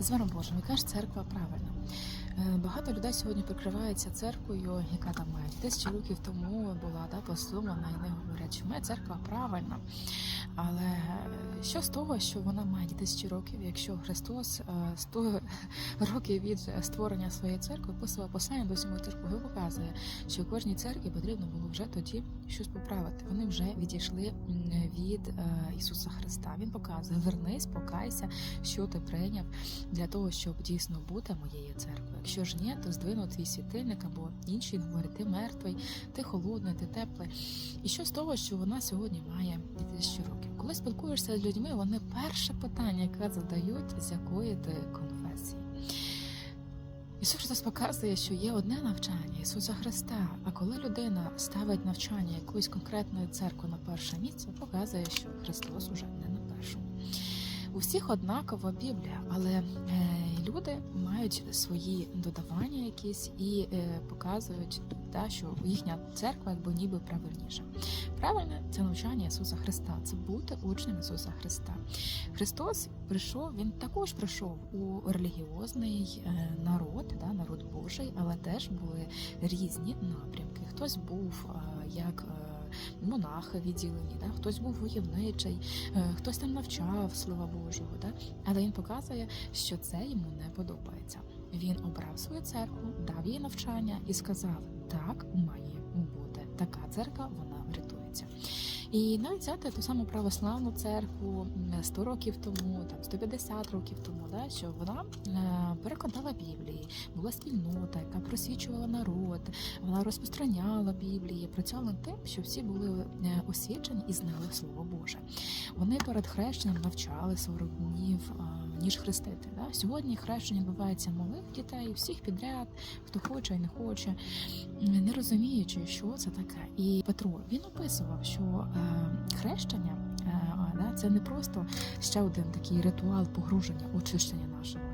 З миром Божим, яка ж церква правильна? Е, Багато людей сьогодні прикриваються церквою, яка там має тисячі років тому була да, послумлена, і не говорять, що моя церква правильна. Але е, що з того, що вона має тисячі років, якщо Христос е, 100 років від створення своєї церкви послав послання до сьомої церкви показує, що кожній церкві потрібно було вже тоді щось поправити. Вони вже відійшли від е, Ісуса Христа. Він показує: вернись, покайся, що ти прийняв для того, щоб дійсно бути моєю церквою. Якщо ж ні, то здвину твій світильник або інші говорять, ти мертвий, ти холодний, ти теплий. І що з того, що вона сьогодні має 2000 років? Коли спілкуєшся з людьми, вони перше питання, яке задають, з якої ти конфесії. Ісус Христос показує, що є одне навчання Ісуса Христа. А коли людина ставить навчання якоїсь конкретної церкви на перше місце, показує, що Христос уже не. У всіх однакова Біблія, але е, люди мають свої додавання якісь і е, показують те, що їхня церква якби ніби правильніша. Правильне це навчання Ісуса Христа, це бути учнем Ісуса Христа. Христос прийшов, він також прийшов у релігіозний е, народ, да, народ Божий, але теж були різні напрямки. Хтось був як монахи відділені, да, хтось був войовничий, е, хтось там навчав Слова Божого. Да, але він показує, що це йому не подобається. Він обрав свою церкву, дав їй навчання і сказав: так має бути. Така церква, вона врятується. І навіть взяти ту саму православну церкву м, 100 років тому, там 150 років тому, да, що вона е, перекладала Біблії, була спільнота, яка просвічувала народ, вона розпространяла Біблії, працювала над тим, що всі були е, освічені і знали Слово Боже. Вони перед хрещенням навчали 40 днів, е, ніж хрестити. Да? Сьогодні хрещення відбувається малих дітей, всіх підряд, хто хоче і не хоче, не розуміючи, що це таке. І Петро він описував, що е, хрещення е, да, це не просто ще один такий ритуал погруження, очищення нашого.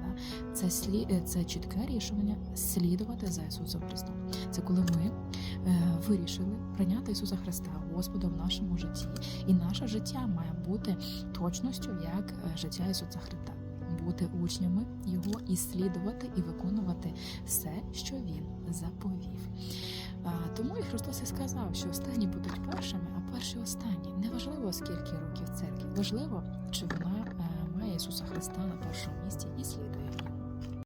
Це слі, е, це чітке рішення слідувати за Ісусом Христом. Це коли ми е, вирішили прийняти Ісуса Христа Господом в нашому житті, і наше життя має бути точністю як життя Ісуса Христа. Бути учнями Його і слідувати і виконувати все, що Він заповів. Тому і Христос і сказав, що останні будуть першими, а перші останні. Неважливо, скільки років церкві, важливо, чи вона е, має Ісуса Христа на першому місці і слідує.